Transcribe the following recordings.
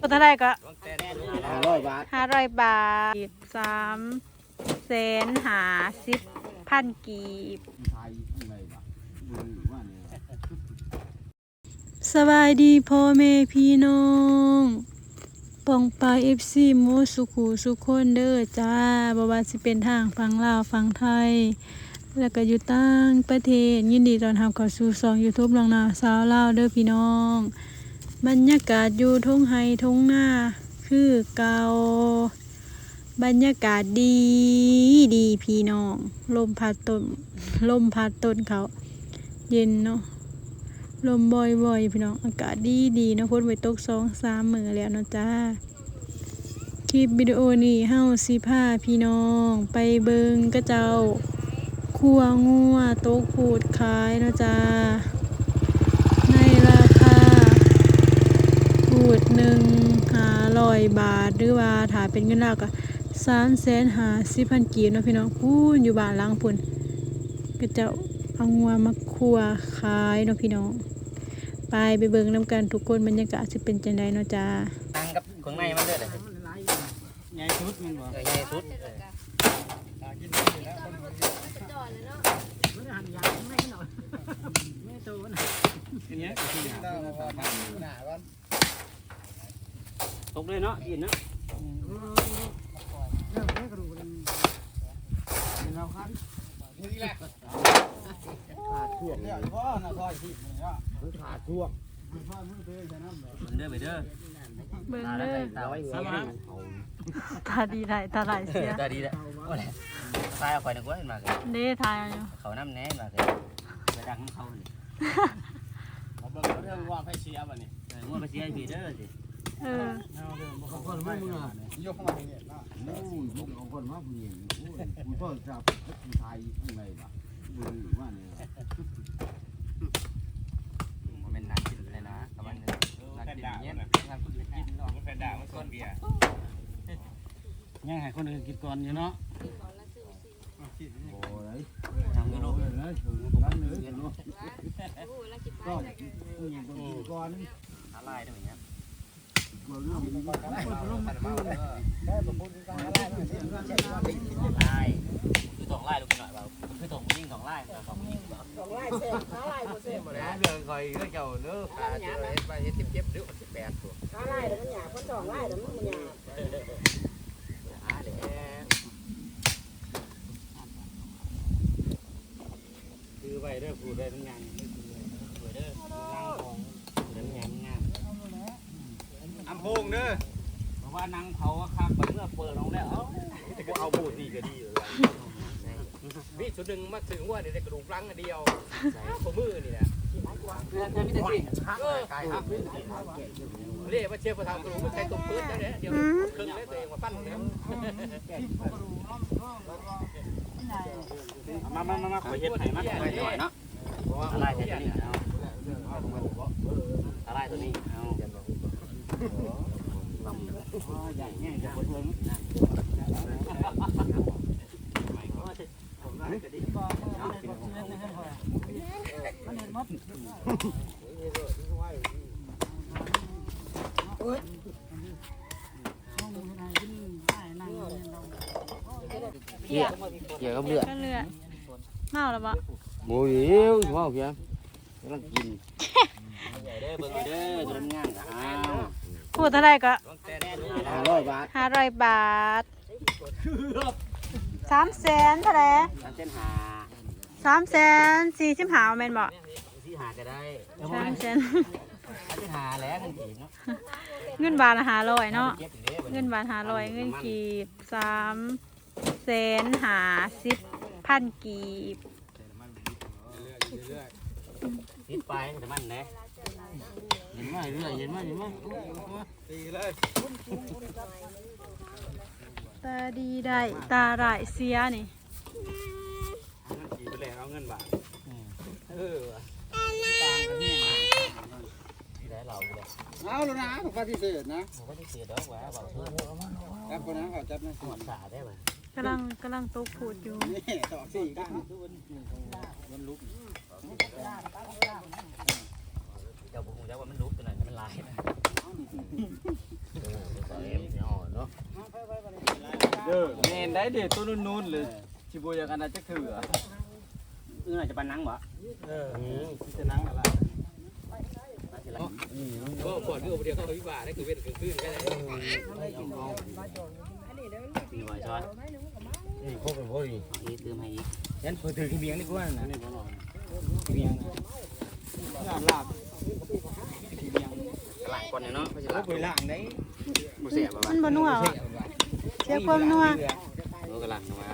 ก็เท่าไรก็ห้าร้อยบาทห้าร้อยบาทสามแสนหาสิบพันกีบไทยอะไรบ้างว่าเนี่ยสบายดีพ่อแม่พี่น้องปองปลาเอฟซีโมสุขูสุขคนเด้อจ้าบ่ว่าสิเป็นทางฝั่งลาวฝั่งไทย แล้วก็อยู่ต่างประเทศยินดีตอนรับเข้าสู่ช่อง YouTube ลองนาสาวลาวเด้อพี่น้อง บรรยากาศอยู่ทุ่งไฮทุ่งนาคือเก่าบรรยากาศดีดีพี่น้อง ลมพัดต้นลมพัดต้นเขา เย็นเนาะลมบ่อยๆพี่น้องอากาศดีดีเนาะพ้นไปตกสองสามมือแล้วเนาะจ้าคลิปวิดีโอนี้เฮาสิพาพี่น้อง ไปเบิงกระเจ้า ขัวงัวโต๊ะขูดขายเนาะจ้าในราคาขูดหนึ่งหาร้อยบาทหรือว่าถ้าเป็นเงินลาวก็สามแสนหาสิบพันกีบเนาะพี่น้องพูนอยู่บ้านหล้างพุ่นกระเจ้าเอางัวมาขัวขายเนาะพี่น้องไปไปเบิ่งน้ำกันทุกคนบรรยากาศจะเป็นจังไดเนาะจ้าตั้งกับเครื่องในมันเด้อเด้อใหญ่สุดมันบอกเออใหญ่สุดเออ ทีนี้ก็ที่หาเพื่อนสาวบ้านหน้าวันตกเลยเนาะกินเนาะเราคันนี่แหละขาดช่วงเนี่ยพ่อน่ะซอยที่นี่ว่าขาดช่วงพ่อมือเตยจะน้ำเหรอมันเด้อไปเด้อเบิ่งตาเด้ได้อตาไว้สมาตาดีได้ตาไหลายเสียตาดีแล้ วโอ้ยตายเอาไปนึกว่าเห็นมาเกินเด้ทายเอาอยู่เขาน้ำแน่มาเกินไปดังของเขานี่เราเบิ่งเรื่องว่าไฟเสียบ่นี่เอองัวไปเสียพี่เด้อสิเออเขาคนไม่มึงอะยกมาเนี่ยนะโอ้ยมึงเอาคนมาผู้หญิงมึงก็จับคนไทยอะไรบ้างว่าเนี่ยมันเป็นนากินเลยนะกับมันนากินเนี้ยงานคุณจะกินเนาะแฟนด่ามันก้นเบียร์ยังให้คนอื่นกินก่อนอยู่เนาะโอ้ยทำเงินลูกเลยเลยร้านเนื้อเนาก็ผู้หญิงคนกินก่อนอะไรได้ไหมเนี่ยกลัวเรื่องนี้ก็ได้ลงมาดูไล่คือสองไล่ลูกหน่อยเปล่าคือสองยิงสองไล่สองยิงเรื่องคอยเรื่องเจ้าเนื้อขาดอะไรไป เฮ็ดเจ็บๆหรือสิบแปดตัวขาไล่แล้วมันหยาบคนสองไล่แล้วมันมันหยาบ หาเด็ก คือไปเด้อพูดได้ทั้งงานสวยเด้อนั่งของเดินงานงานอำพงเด้อเพราะว่านั่งเผาข้างไปเมื่อเปิดลงแล้วเอ้ากูเอาพูดนี่ก็ดีเลยนี่ชุดหนึ่งมาถึงว่าเดี๋ยวกระดูกรังอันเดียวผมมือนี่แหละเออไก่ครับเรียกว่าเชียร์ประธานกระดูกไม่ใช่ตบปืนแล้วเนี่ยเดี๋ยวครึ่งแล้วตัวเองมาปั้นแล้ว มามามามาขอเฮ็ดไห้มาหน่อยเนาะอะไรตัวนี้เอาอะไรตัวนี้เอาใหญ่แง่จะคนเพิ่งเกี่ย กี่ยวกับเลือดก็เลือดเมาแล้วบ่โอ้ยเอ้ยว้าวเพียงกำลังกินใหญ่เด้อเบิ่งเด้อตัวงานก็เอาพูดเท่าไหรก็ห้าร้อยบาทห้าร้อยบาทสามแสนเท่าไหรทำเส้นหาสามแสนสี่สิบห้าแม่นบ่ที่หาก็ได้สามแสนเส้นหาแล้วทั้งทีเนาะเงินบาทห้าร้อยเนาะเก็บอยู่เด้อเงินบาทห้าร้อยเงินกีบสาม แสนหาสิบพันกีบติดไปแต่มันเด้เห็นไหมเรื่อยเห็นไหมเห็นไหมตีเลยตาดีได้ตาร้ายเสียนี่ตีไปแล้วเอาเงินบาทเออได้เราเลยเอาแล้วนะผมปฏิเสธนะผมก็ที่เสียดอกว่าบอกเพื่อนครับคนนั้นเขาจับนะหมดสาได้ป่ะ กำลังกำลังตกขูดอยู่นี่ต่อสี่กันเจ้าบุ้งเจ้าว่ามันรู้เลายนะเนลาะเด้อแม่นได้เด้ตัวนู้นๆเลยสิบ่อยากันนั้นจักเถื่อเออจะปนังบ่เออจะนังอะไรก็ปวดเรื่องเดียวเขาวิบาได้คือเวทคือขึ้นก็ได้มีบ่อยช้อน นี่ครบเป็นพอดีนี่เติมให้อีกยันเพิ่นถือขี้เบียงนี่กว่านะนี่บ่เนาะขี้เบียงนะลาบลาบขี้เบียงหลายคนเนาะโอ้ไปล้างได้บ่เสียบ่มันบ่นัววะเสียความนัวเออกระหลังมา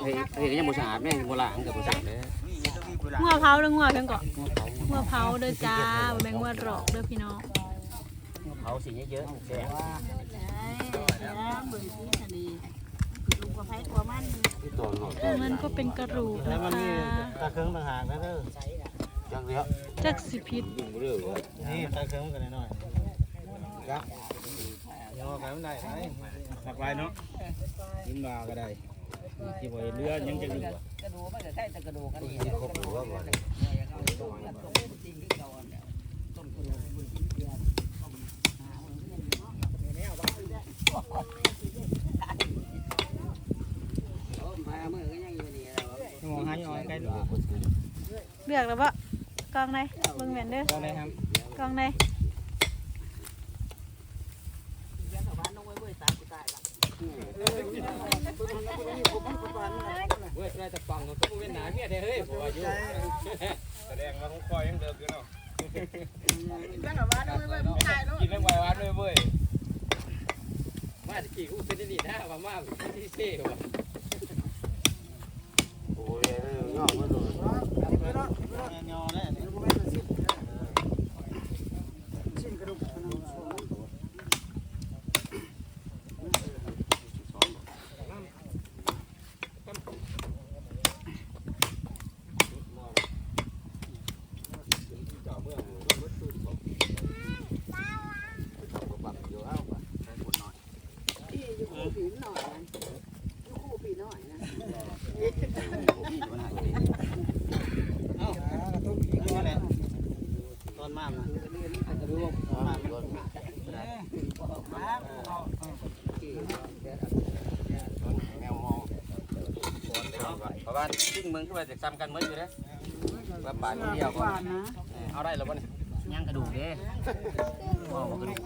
เฮ้ยเฮ้ยยังบ่สะอาดแม่งบ่ล้างกับบ่สะอาดเด้องัวเผาเด้องัวเพิ่นก็งัวเผาเด้อจ้าบ่แม่นงัวหลอกเด้อพี่น้องเผาสิเยอะๆแซ่บ ลูกกับไผตัวมันที่ตอนเนาะตรงนั้นก็เป็นกระดูกนะคะตาเครื่องต่างหากนะเด้อจังเดียวจักสิพิษยิ่งบ่เรื่องเลยนี่ตาเครื่องกันหน่อยยักย่อกันมันได้ไหมหลักไปเนาะยิ้มมาก็ได้ที่บ่เรือยังจะอยู่กระดูกมันจะใช่แต่กระดูกกันนี่ครบหรือว่าบ่ มาเมื่อก็ยังอยู่นี่แล้ว มองหาย่อยใกล้หนู เลือกแล้วบ่กองไหนเบิ่งแม่นเด้อตอนไหนครับกองไหนเว้ยได้แต่ปังก็บ่เป็นหนาเมียได้เฮ้ยบ่ว่าอยู่แสดงว่าของคอยยังเดิมอยู่เนาะจังว่าด้วยว่าผู้ชายเนาะกินเรื่องไววัดเลยเว้ยมาตะกี้กูเป็นนี่นะว่ามาที่เซ่ว่ะโอ้ยย่อมาเลยย อแน่นี่ ที่อยู่คู่ผีหน่อยนะอยู่คู่ผีหน่อยนะ เอ้ากระทุกอีกตัวแหละ ตอนมากนะกระดูกมากแมวมองเพราะว่าซึ่งเมืองขึ้นมาจากซ้ำกันเมื่ออยู่เด้ว่าป่านเดียวก็เอาได้แล้วบ่นี่ยย่างกระดูกเด้บ่กระดูก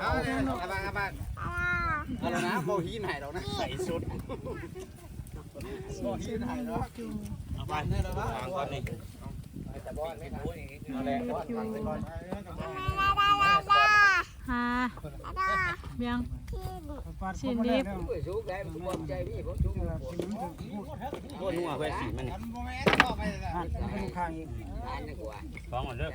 เอาเลยอาบังอาบังเอาแล้วนะโบฮีนไหนเรานะใส่ชุดโบฮีนไหนเราเอาไปเนี่ยแล้ววะทางก่อนนี่ เอาแหละวางไปก่อน หาเบียงสินดิบ สู้ได้ผมบอกใจพี่ผมสู้ โคตรนัวเพื่อนสีมัน โมแม่ต่อไปเลยไปดูข้างอีก ทานดีกว่า ฟ้องก่อนเด้อ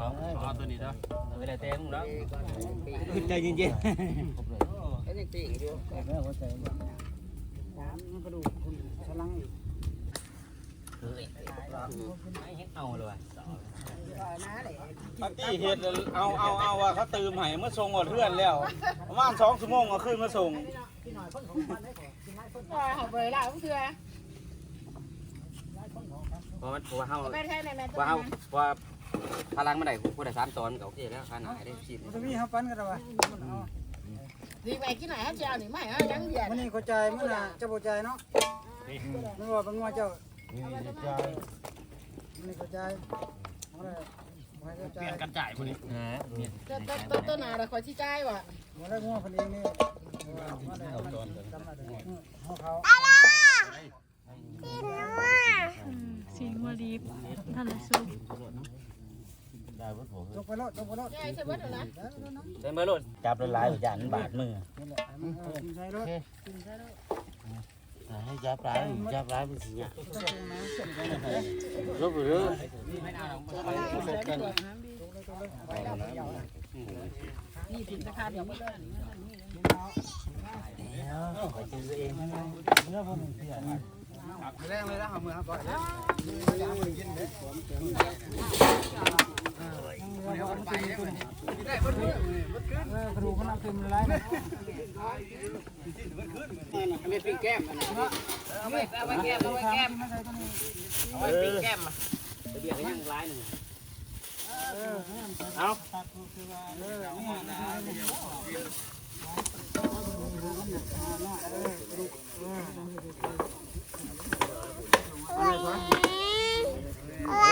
สองเอาตัวนี้เด้อเอาไปได้เต็มแล้ว ใจเย็น ก็ ยังตีอยู่กระดูกสลังอีกเอาเลยว่ะนะเลยปาร์ตี้เฮ็ดเอาเอาเอาว่าเขาตื่มให้เมื่อส่งหมดเพื่อนแล้วประมาณสองชั่วโมงก็ขึ้นมาส่งว่าเขาเบยล่ะผมเชื่อเพราะมันเพราะว่าเฮาไม่ใช่ในแม่ว่าเฮาว่าพลังมันได้ผู้ได้สามตอนก็โอเคแล้วขนาดได้ชีพจะมีเขาปั้นกันหรอวะ ดีไปที่ไหนฮะเจ้าหนิไม่ฮะยังเดียดมันนี่เข้าใจมันน่ะเจ้าบ่ใจเนาะมันว่าเป็นว่าเจ้านี่จะใจมันนี่เข้าใจเอาเลยบ่ให้เข้าใจเปลี่ยนกันจ่ายพวกนี้ฮะต้นต้นต้นนาเราคอยชี้ใจว่ะบ่ได้งัวคนเองนี่ว่าได้เอาตอนจำได้เขาเขาอืมสินงัวดิบท่านละสุก ได้บ่ผมจกไปแล้วจกไปแล้วใช่ใช่เบิดนะเต็มเบอร์โลดจับละลายจานบาดมือใช่รถให้จับปลาจับปลาเป็นสิเนี่ยลบไปเรื่อยนี่ผิดราคาเดี๋ยวไม่ได้ไปเจอเองเนื้อผมเสียแรงเลยนะเอามือครับก่อนแล้วยังมือ กระดูกมันเอาขึ้นมาไล่ไม่ปิ้งแก้มเอาไว้เอาไว้แก้มเอาไว้แก้มเอาไว้ปิ้งแก้มมาเบียร์ยังร้ายหนึ่งเอาอ่า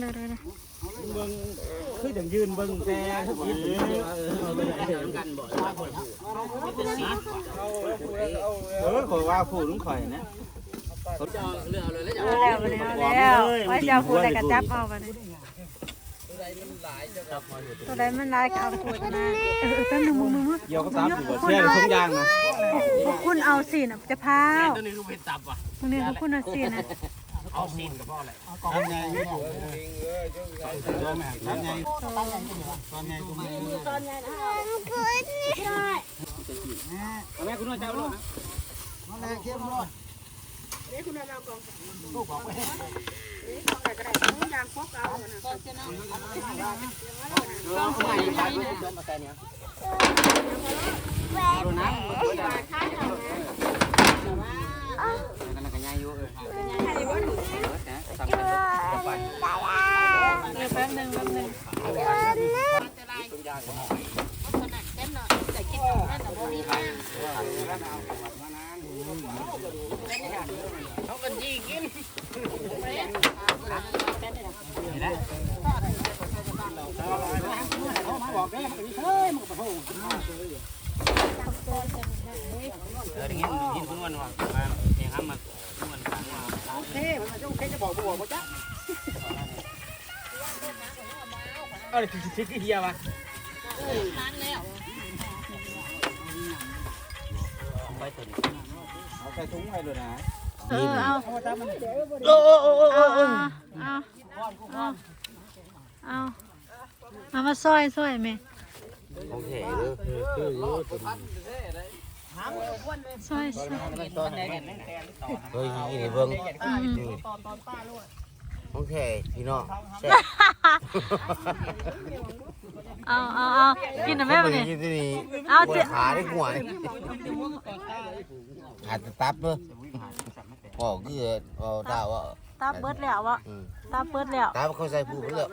เดี๋ยวเดี๋ยวเดี๋ยว เบิ่งคือ จังยืนเบิ่งแต่ทุกทีเออเดี๋ยวกันบ่ว่าคนผู้เป็นสีเออขอยว่าผู้ลุงข่อยนะจะเลือกเลยแล้วเอาแล้วมาแล้วไว้จะเอาพูดอะไรกับจับเอาไปตัวใดมันลายก็เอาพูดนะเออแป๊บนึงมึงมึงมึงเกี่ยวกับสามผู้เสียทุกอย่างนะพวกคุณเอาสินะจะพาวตัวนี้คือเป็นตับอะตรงนี้คุณเอาสินะ เอาซีนกับพ่ออะไรทำไงอยู่ตอนไงตอนไงตอนไงกูไม่แม่คุณน้อยเจ้าลูกแรงเข้มรอดเด็กคุณเอากองลูกบอกไปเด็กองอะไรก็ได้ยางพกเอานะเอาใหม่ไปจมมาแต่เนี้ยโดนน้ำ กันกันยายอยู่เออทำกันไปแป๊บนึงแป๊บนึงเขากันยี่กินเอออย่างเงี้ยยินคุณวันว่า มาเนี่ยครับมาคุณวันฟังมาเท่มันจะเท่จะบอกบอกบ่จ๊ะเอาเลยชิคกี้เฮียวะไปตัวนี้เอาใส่ถุงไว้เลยนะเออเอาโอ้โอ้โอ้โอ้เอาเอาเอาเอาเอาเอามาซอยซอยแม่โอเคเด้อ คืออยู่ตอนไหนกันเฮ้ยนี่เบิ่งอืมโอเคพี่น้องเอาเอาเอากินหน่อยแม่มาเนี่ยกินที่นี่เอาปวเจ็ดขาได้หัวขาจะตับเด้ออ๋อคือเอาดาวอะตาเบิดแล้ววะอืมตาเบิดแล้วตับเขาใส่ผู้เบิดแลือก